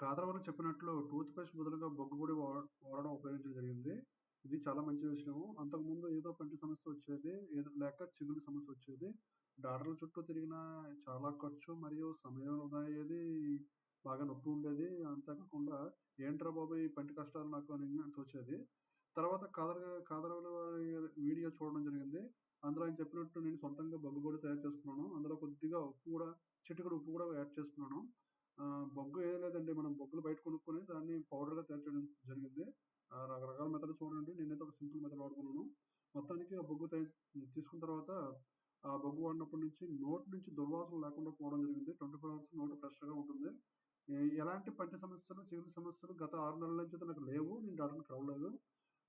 కాదర్ చెప్పినట్లు tooth paste బదులుగా బొగ్గు వా- వాడడం ఉపయోగించడం జరిగింది. ఇది చాలా మంచి విషయం అంతకుముందు ఏదో పంటి సమస్య వచ్చేది ఏదో లేక చిగురు సమస్య వచ్చేది. డాక్టర్ల చుట్టూ తిరిగిన చాలా ఖర్చు మరియు సమయం వృధా అయ్యేది బాగా నొప్పి ఉండేది. అంతేకాకుండా ఏంట్రా బాబు ఈ పంటి కష్టాలు నాకు అని తోచేది. తర్వాత కాదర కాదరవల వీడియో చూడడం జరిగింది. అందులో ఆయన చెప్పినట్టు నేను సొంతంగా బొగ్గు తయారు చేసుకున్నాను. అందులో కొద్దిగా ఉప్పు కూడా చిటికెడు ఉప్పు కూడా యాడ్ చేసుకున్నాను. బొగ్గు ఏం లేదండి మనం బొగ్గులు బయట కొనుక్కొని దాన్ని powder గా తయారు చేయడం జరిగింది. ఆ, రకరకాల మెథడ్స్ చూడండి. నేనైతే ఒక సింపుల్ మెథడ్ వాడుకున్నాను. మొత్తానికి ఆ బొగ్గు తీసుకున్న తర్వాత ఆ బొగ్గు వాడినప్పటి నుంచి నోట్ నుంచి దుర్వాసన లేకుండా పోవడం జరిగింది. ట్వంటీ ఫోర్ అవర్స్ నోటు ఫ్రెష్గా గా ఉంటుంది. ఎలాంటి పంటి సమస్యలు చిగురు సమస్యలు గత ఆరు నెలల నుంచి అయితే నాకు లేవు. నేను డాక్టర్ని కలవలేదు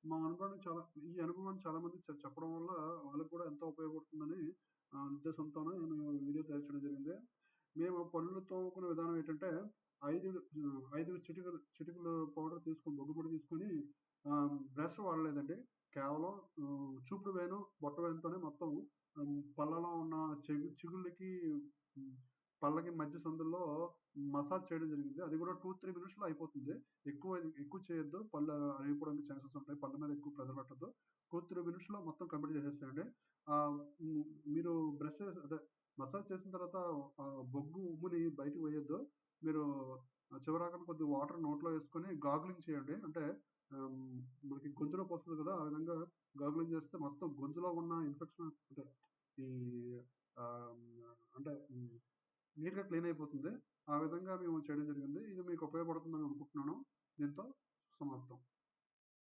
మా అనుభవం చాలా ఈ అనుభవాన్ని చాలా మంది చెప్పడం వల్ల వాళ్ళకి కూడా ఎంతో ఉపయోగపడుతుందని ఆ ఉద్దేశంతోనే మేము వీడియో తయారు చేయడం జరిగింది. మేము పళ్ళు తోముకునే విధానం ఏంటంటే ఐదు ఐదు చిటికలు చిటికలు పౌడర్ తీసుకొని బొగ్గు పొడి తీసుకొని బ్రష్ వాడలేదండి. కేవలం చూపుడు వేను బొట్ట వేనుతోనే మొత్తం పళ్ళలో ఉన్న చెగు చిగుళ్ళకి పళ్ళకి మధ్య సందుల్లో మసాజ్ చేయడం జరిగింది. అది కూడా టూ త్రీ మినిట్స్లో అయిపోతుంది. ఎక్కువ ఎక్కువ చేయొద్దు. పళ్ళు అరిగిపోవడానికి ఛాన్సెస్ ఉంటాయి. పళ్ళ మీద ఎక్కువ ప్రెజర్ పెట్టద్దు. టూ త్రీ మినిట్స్లో మొత్తం కంప్లీట్ చేసేసేయండి. ఆ మీరు బ్రష్ అదే మసాజ్ చేసిన తర్వాత ఆ బొగ్గు ఉమ్ముని బయటకు వేయొద్దు. మీరు చివరాకన కొద్ది వాటర్ నోట్లో వేసుకొని గాగ్లింగ్ చేయండి. అంటే మనకి గొంతులో పోస్తుంది కదా ఆ విధంగా గాగ్లింగ్ చేస్తే మొత్తం గొంతులో ఉన్న ఇన్ఫెక్షన్ అంటే ఈ అంటే నీట్గా క్లీన్ అయిపోతుంది. ఆ విధంగా మేము చేయడం జరిగింది. ఇది మీకు ఉపయోగపడుతుందని అనుకుంటున్నాను. దీంతో సమాప్తం.